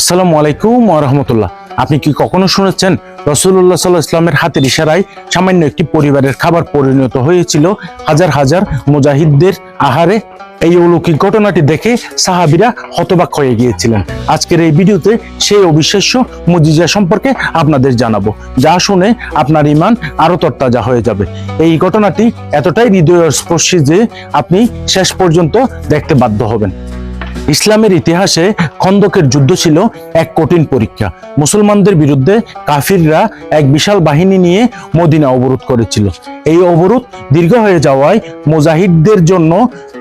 আসসালামু আলাইকুম রহমতুল্লাহ। আপনি কি কখনো শুনেছেন রসুল্লাহ সাল্লাহ ইসলামের হাতের ইশারায় সামান্য একটি পরিবারের খাবার পরিণত হয়েছিল? হাজার হাজার মুজাহিদদের আহারে এই অলৌকিক ঘটনাটি দেখে সাহাবিরা হতবাক হয়ে গিয়েছিলেন। আজকের এই ভিডিওতে সেই অবিশ্বাস্য মুজিজা সম্পর্কে আপনাদের জানাব। যা শুনে আপনার ইমান আরও তরতাজা হয়ে যাবে। এই ঘটনাটি এতটাই হৃদয়স্পর্শী যে আপনি শেষ পর্যন্ত দেখতে বাধ্য হবেন। ইসলামের ইতিহাসে খন্দকের যুদ্ধ ছিল এক কঠিন পরীক্ষা। মুসলমানদের বিরুদ্ধে কাফিররা এক বিশাল বাহিনী নিয়ে মদিনা অবরোধ করেছিল। এই অবরোধ দীর্ঘ হয়ে যাওয়ায় মুজাহিদদের জন্য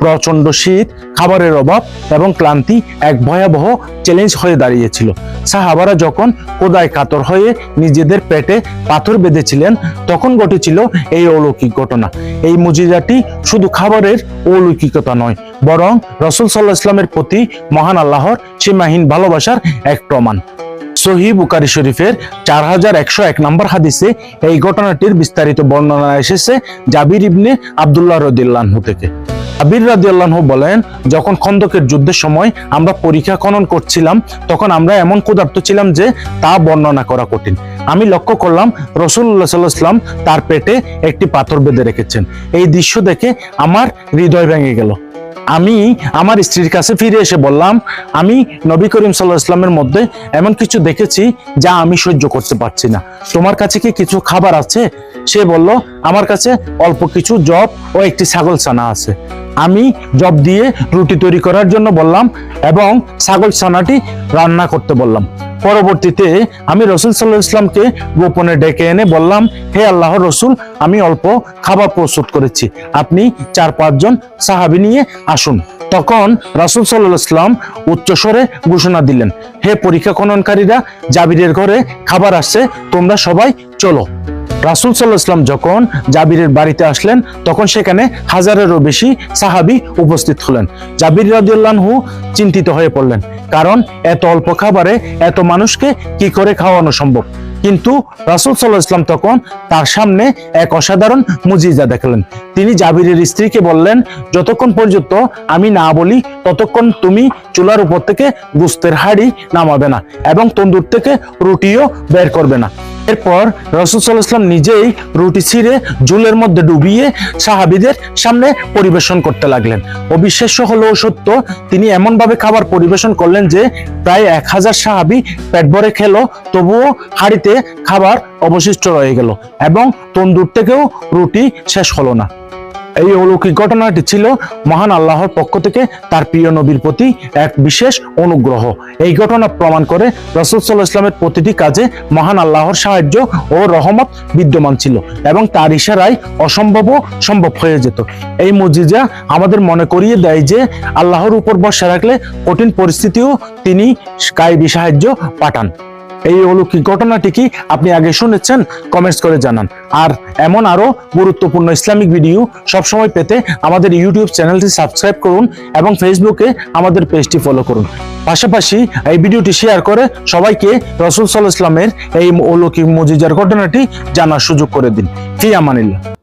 প্রচণ্ড শীত, খাবারের অভাব এবং ক্লান্তি এক ভয়াবহ চ্যালেঞ্জ হয়ে দাঁড়িয়েছিল। সাহাবারা যখন কোদায় কাতর হয়ে নিজেদের পেটে পাথর বেঁধেছিলেন, তখন ঘটেছিল এই অলৌকিক ঘটনা। এই মুজিজাটি শুধু খাবারের অলৌকিকতা নয়, বরং রসুল সাল্লাহ ইসলামের প্রতি মহান আল্লাহর সীমাহীন ভালোবাসার এক প্রমাণ। সহি বুকারি শরীফের চার হাজার একশো এক নম্বর হাদিসে এই ঘটনাটির বিস্তারিত বর্ণনা এসেছে জাবির ইবনে আবদুল্লাহ রদিল্লাহু থেকে। আবির রাদিয়াল্লাহু বলেন, যখন খন্দকের যুদ্ধের সময় আমরা পরীক্ষা খনন করছিলাম, তখন আমরা এমন ক্ষুধার্ত ছিলাম যে তা বর্ণনা করা কঠিন। আমি লক্ষ্য করলাম রসুল্লাহ সাল্লাহ ইসলাম তার পেটে একটি পাথর বেঁধে রেখেছেন। এই দৃশ্য দেখে আমার হৃদয় ভেঙে গেল। আমি আমার স্ত্রীর কাছে ফিরে এসে বললাম, আমি নবী করিম সাল্লাহ ইসলামের মধ্যে এমন কিছু দেখেছি যা আমি সহ্য করতে পারছি না। তোমার কাছে কি কিছু খাবার আছে? সে বলল, আমার কাছে অল্প কিছু জব ও একটি ছাগল ছানা আছে। আমি জব দিয়ে রুটি তৈরি করার জন্য বললাম এবং ছাগল ছানাটি রান্না করতে বললাম। পরবর্তীতে আমি রসুল সাল্লাহ ইসলামকে গোপনে ডেকে এনে বললাম, হে আল্লাহ রসুল, আমি অল্প খাবার প্রস্তুত করেছি। আপনি চার পাঁচজন সাহাবি নিয়ে আসুন। তখন রাসুল সাল্লাহ ইসলাম উচ্চস্বরে ঘোষণা দিলেন, হে পরীক্ষা খননকারীরা, জাবিরের ঘরে খাবার আসছে, তোমরা সবাই চলো। রাসুল সাল্লাহ ইসলাম যখন জাবিরের বাড়িতে আসলেন, তখন সেখানে হাজারেরও বেশি সাহাবি উপস্থিত হলেন। জাবির রাদিউল্লাহু চিন্তিত হয়ে পড়লেন, কারণ এত অল্প খাবারে এত মানুষকে কি করে খাওয়ানো সম্ভব? কিন্তু রাসুল সাল্লাহ ইসলাম তখন তার সামনে এক অসাধারণ মুজিজা দেখালেন। তিনি জাবিরের স্ত্রীকে বললেন, যতক্ষণ পর্যন্ত আমি না বলি, ততক্ষণ তুমি চুলার উপর থেকে গুস্তের হাড়ি নামাবে না এবং তন্দুর থেকে রুটিও বের করবে না। এরপর রসুল সাল ইসলাম নিজেই রুটি ছিঁড়ে জুলের মধ্যে ডুবিয়ে সাহাবিদের সামনে পরিবেশন করতে লাগলেন। অবিশ্বাস্য হলো সত্য, তিনি এমনভাবে খাবার পরিবেশন করলেন যে প্রায় এক হাজার সাহাবি পেট ভরে খেলো, তবুও হাড়িতে খাবার অবশিষ্ট রয়ে গেল এবং তন্দুর থেকেও রুটি শেষ হলো না। এই অলৌকিক ঘটনাটি ছিল মহান আল্লাহর পক্ষ থেকে তার প্রিয় নবীর প্রতি এক বিশেষ অনুগ্রহ। এই ঘটনা প্রমাণ করে রসুল সাল্লাহ ইসলামের প্রতিটি কাজে মহান আল্লাহর সাহায্য ও রহমত বিদ্যমান ছিল এবং তার ইশারায় অসম্ভবও সম্ভব হয়ে যেত। এই মজিজা আমাদের মনে করিয়ে দেয় যে আল্লাহর উপর ভরসা রাখলে কঠিন পরিস্থিতিও তিনি কায়েবি সাহায্য পাঠান। এই অলৌকিক ঘটনাটি কি আপনি আগে শুনেছেন? কমেন্টস করে জানান। আর এমন আরও গুরুত্বপূর্ণ ইসলামিক ভিডিও সবসময় পেতে আমাদের ইউটিউব চ্যানেলটি সাবস্ক্রাইব করুন এবং ফেসবুকে আমাদের পেজটি ফলো করুন। পাশাপাশি এই ভিডিওটি শেয়ার করে সবাইকে রসুল সাল্লাহ ইসলামের এই অলৌকিক মজিজার ঘটনাটি জানার সুযোগ করে দিন। ফি আমানিল্লাহ।